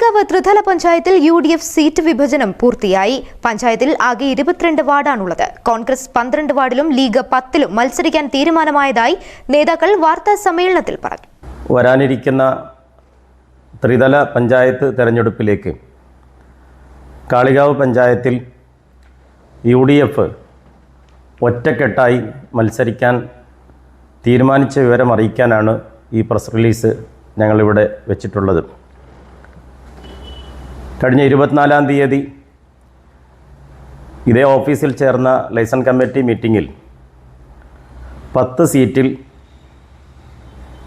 കാളികാവ് ത്രിതല പഞ്ചായത്തിൽ U D F seat വിഭജനം പൂർത്തിയായി. പഞ്ചായത്തിൽ ആകെ ഇരുപത്തിരണ്ട് വാർഡാണുള്ളത്. കോൺഗ്രസ് പന്ത്രണ്ട് വാർഡിലും ലീഗ് പത്തിലും മത്സരിക്കാൻ തീരുമാനമായതായി നേതാക്കൾ വാർത്താ സമ്മേളനത്തിൽ പറഞ്ഞു. വരാനിരിക്കുന്ന ത്രിതല പഞ്ചായത്ത് തെരഞ്ഞെടുപ്പിലേക്ക് കാളികാവ് പഞ്ചായത്തിൽ യു ഡി എഫ് ഒറ്റക്കെട്ടായി മത്സരിക്കാൻ തീരുമാനിച്ച വിവരം അറിയിക്കാനാണ് ഈ പ്രസ് റിലീസ് ഞങ്ങളിവിടെ വെച്ചിട്ടുള്ളത്. കഴിഞ്ഞ ഇരുപത്തിനാലാം തീയതി ഇതേ ഓഫീസിൽ ചേർന്ന ലൈസൺ കമ്മിറ്റി മീറ്റിങ്ങിൽ പത്ത് സീറ്റിൽ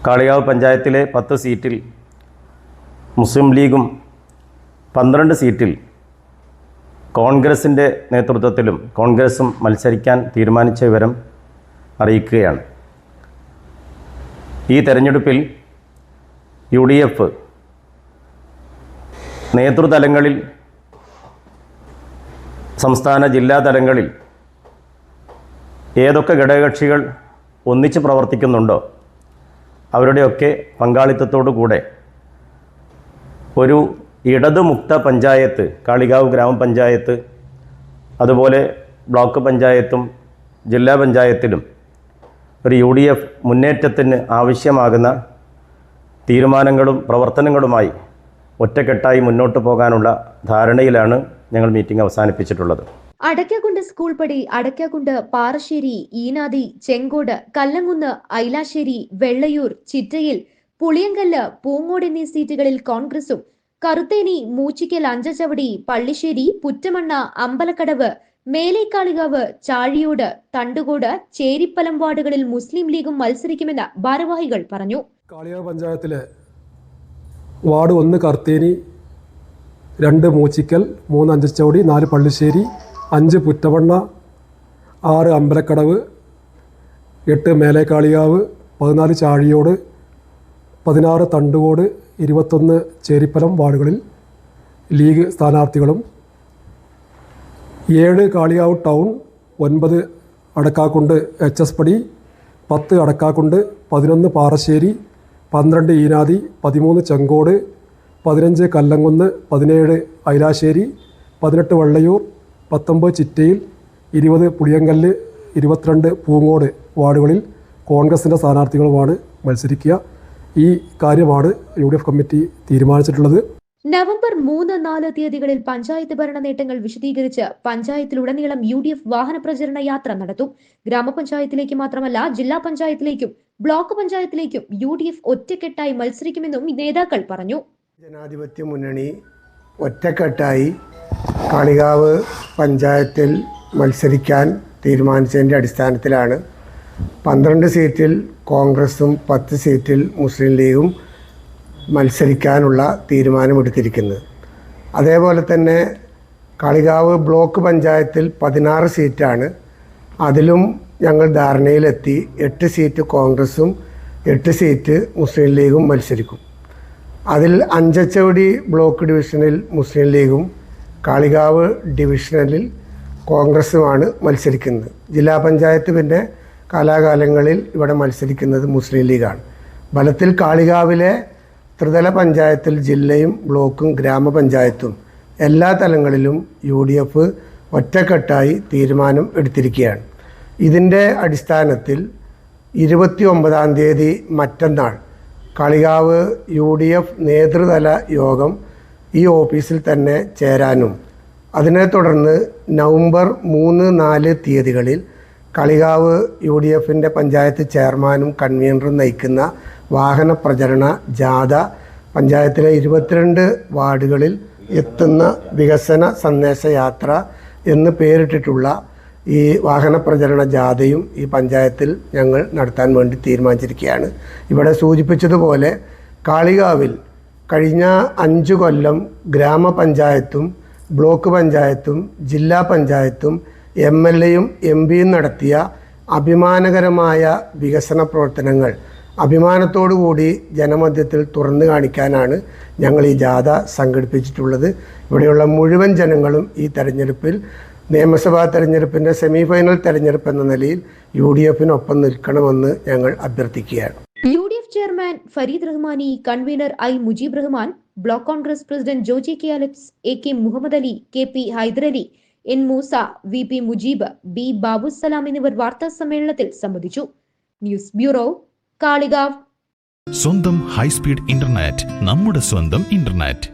കാളികാവ് പഞ്ചായത്തിലെ പത്ത് സീറ്റിൽ മുസ്ലിം ലീഗും പന്ത്രണ്ട് സീറ്റിൽ കോൺഗ്രസിന്റെ നേതൃത്വത്തിലും കോൺഗ്രസും മത്സരിക്കാൻ തീരുമാനിച്ച വിവരം അറിയിക്കുകയാണ്. ഈ തെരഞ്ഞെടുപ്പിൽ യു ഡി എഫ് നേതൃതലങ്ങളിൽ സംസ്ഥാന ജില്ലാ തലങ്ങളിൽ ഏതൊക്കെ ഘടകകക്ഷികൾ ഒന്നിച്ച് പ്രവർത്തിക്കുന്നുണ്ടോ അവരുടെയൊക്കെ കൂടെ ഒരു ഇടതുമുക്ത പഞ്ചായത്ത് കാളികാവ് ഗ്രാമപഞ്ചായത്ത് അതുപോലെ ബ്ലോക്ക് പഞ്ചായത്തും ജില്ലാ പഞ്ചായത്തിലും ഒരു യു ഡി എഫ് മുന്നേറ്റത്തിന് ആവശ്യമാകുന്ന തീരുമാനങ്ങളും പ്രവർത്തനങ്ങളുമായി ഒറ്റക്കെട്ടായി മുന്നോട്ട് പോകാനുള്ള ധാരണയിലാണ് ഞങ്ങൾ മീറ്റിംഗ് അവസാനിപ്പിച്ചിട്ടുള്ളത്. അടയ്ക്കാകുണ്ട് സ്കൂൾ പടി അടയ്ക്കാകുണ്ട് പാറശ്ശേരി ഈനാദി ചെങ്കോട് കല്ലങ്കുന്ന് ഐലാശ്ശേരി വെള്ളയൂർ ചിറ്റയിൽ പുളിയങ്കല്ല് പൂങ്ങോട് എന്നീ സീറ്റുകളിൽ കോൺഗ്രസും കറുത്തേനി മൂച്ചിക്കൽ അഞ്ചച്ചവടി പള്ളിശ്ശേരി പുറ്റമണ്ണ അമ്പലക്കടവ് മേലേക്കാളികാവ് ചാഴിയോട് തണ്ടുകോട് ചേരിപ്പലം വാർഡുകളിൽ മുസ്ലിം ലീഗും മത്സരിക്കുമെന്ന് ഭാരവാഹികൾ പറഞ്ഞു. കാളിയാർ പഞ്ചായത്തിലെ വാർഡ് ഒന്ന് കർത്തേനി രണ്ട് മൂച്ചിക്കൽ മൂന്ന് അഞ്ചച്ചവടി നാല് പള്ളിശ്ശേരി അഞ്ച് പുറ്റവണ്ണ ആറ് അമ്പലക്കടവ് എട്ട് മേലേക്കാളിയാവ് പതിനാല് ചാഴിയോട് പതിനാറ് തണ്ടുകോട് ഇരുപത്തൊന്ന് ചേരിപ്പലം വാർഡുകളിൽ ലീഗ് സ്ഥാനാർത്ഥികളും. ഏഴ് കാളിയാവ് ടൗൺ ഒൻപത് അടക്കാക്കുണ്ട് എച്ച് എസ് പടി പത്ത് അടക്കാക്കുണ്ട് പതിനൊന്ന് പാറശ്ശേരി പന്ത്രണ്ട് ഈനാദി പതിമൂന്ന് ചെങ്കോട് പതിനഞ്ച് കല്ലങ്കുന്ന് പതിനേഴ് ഐലാശ്ശേരി പതിനെട്ട് വള്ളയൂർ പത്തൊമ്പത് ചിറ്റയിൽ ഇരുപത് പുളിയങ്കല്ല് ഇരുപത്തിരണ്ട് പൂങ്ങോട് വാർഡുകളിൽ കോൺഗ്രസിന്റെ സ്ഥാനാർത്ഥികളുമാണ് മത്സരിക്കുക. ഈ കാര്യമാണ് യു കമ്മിറ്റി തീരുമാനിച്ചിട്ടുള്ളത്. നവംബർ മൂന്ന് നാല് തീയതികളിൽ പഞ്ചായത്ത് ഭരണ നേട്ടങ്ങൾ വിശദീകരിച്ച് പഞ്ചായത്തിലുടനീളം യു ഡി എഫ് വാഹന പ്രചരണ യാത്ര നടത്തും. ഗ്രാമപഞ്ചായത്തിലേക്ക് മാത്രമല്ല ജില്ലാ പഞ്ചായത്തിലേക്കും ബ്ലോക്ക് പഞ്ചായത്തിലേക്കും യു ഡി എഫ് ഒറ്റക്കെട്ടായി മത്സരിക്കുമെന്നും നേതാക്കൾ പറഞ്ഞു. ജനാധിപത്യ മുന്നണി ഒറ്റക്കെട്ടായി കാളികാവ് പഞ്ചായത്തിൽ മത്സരിക്കാൻ തീരുമാനിച്ചതിന്റെ അടിസ്ഥാനത്തിലാണ് പന്ത്രണ്ട് സീറ്റിൽ കോൺഗ്രസും പത്ത് സീറ്റിൽ മുസ്ലിം ലീഗും മത്സരിക്കാനുള്ള തീരുമാനമെടുത്തിരിക്കുന്നത്. അതേപോലെ തന്നെ കളികാവ് ബ്ലോക്ക് പഞ്ചായത്തിൽ പതിനാറ് സീറ്റാണ്. അതിലും ഞങ്ങൾ ധാരണയിലെത്തി എട്ട് സീറ്റ് കോൺഗ്രസും എട്ട് സീറ്റ് മുസ്ലിം ലീഗും മത്സരിക്കും. അതിൽ അഞ്ചച്ചവടി ബ്ലോക്ക് ഡിവിഷനിൽ മുസ്ലിം ലീഗും കാളികാവ് ഡിവിഷനിൽ കോൺഗ്രസുമാണ് മത്സരിക്കുന്നത്. ജില്ലാ പഞ്ചായത്ത് പിന്നെ കാലാകാലങ്ങളിൽ ഇവിടെ മത്സരിക്കുന്നത് മുസ്ലിം ലീഗാണ്. ഫലത്തിൽ കാളികാവിലെ ത്രിതല പഞ്ചായത്തിൽ ജില്ലയും ബ്ലോക്കും ഗ്രാമപഞ്ചായത്തും എല്ലാ തലങ്ങളിലും യു ഡി എഫ് ഒറ്റക്കെട്ടായി തീരുമാനം എടുത്തിരിക്കുകയാണ്. ഇതിന്റെ അടിസ്ഥാനത്തിൽ ഇരുപത്തി ഒമ്പതാം തീയതി മറ്റന്നാൾ കളികാവ് യു ഡി എഫ് നേതൃതല യോഗം ഈ ഓഫീസിൽ തന്നെ ചേരാനും. അതിനെ തുടർന്ന് നവംബർ മൂന്ന് നാല് തീയതികളിൽ കളികാവ് യു ഡി എഫിന്റെ പഞ്ചായത്ത് ചെയർമാനും കൺവീനറും നയിക്കുന്ന വാഹന പ്രചരണ ജാഥ പഞ്ചായത്തിലെ ഇരുപത്തിരണ്ട് വാർഡുകളിൽ എത്തുന്ന വികസന സന്ദേശയാത്ര എന്ന് പേരിട്ടിട്ടുള്ള ഈ വാഹന പ്രചരണ ജാഥയും ഈ പഞ്ചായത്തിൽ ഞങ്ങൾ നടത്താൻ വേണ്ടി തീരുമാനിച്ചിരിക്കുകയാണ്. ഇവിടെ സൂചിപ്പിച്ചതുപോലെ കാളികാവിൽ കഴിഞ്ഞ അഞ്ച് കൊല്ലം ഗ്രാമപഞ്ചായത്തും ബ്ലോക്ക് പഞ്ചായത്തും ജില്ലാ പഞ്ചായത്തും എം എൽ എയും എം പിയും നടത്തിയ അഭിമാനകരമായ വികസന പ്രവർത്തനങ്ങൾ. അഭിമാനത്തോടുകൂടി ജനമധ്യത്തിൽ തുറന്നു കാണിക്കാനാണ് ഞങ്ങൾ ഈ ജാഥ സംഘടിപ്പിച്ചിട്ടുള്ളത്. ഇവിടെയുള്ള മുഴുവൻ ജനങ്ങളും ഈ തെരഞ്ഞെടുപ്പിൽ നിയമസഭാ തെരഞ്ഞെടുപ്പിന്റെ സെമി ഫൈനൽ തെരഞ്ഞെടുപ്പ് എന്ന നിലയിൽ യു ഡി എഫിനൊപ്പം നിൽക്കണമെന്ന് ഞങ്ങൾ അഭ്യർത്ഥിക്കുകയാണ്. U D F chairman Fareed Rahmani convener I Mujeeb Rahman block Congress president Joji K Alex A K Muhammad Ali K P Hyderali N Moosa V P Mujeeb B Babusalam എന്നിവർ വാർത്താ സമ്മേളനത്തിൽ സംബന്ധിച്ചു. News bureau Kalikavu. സ്വന്തം high speed internet നമ്മുടെ സ്വന്തം internet.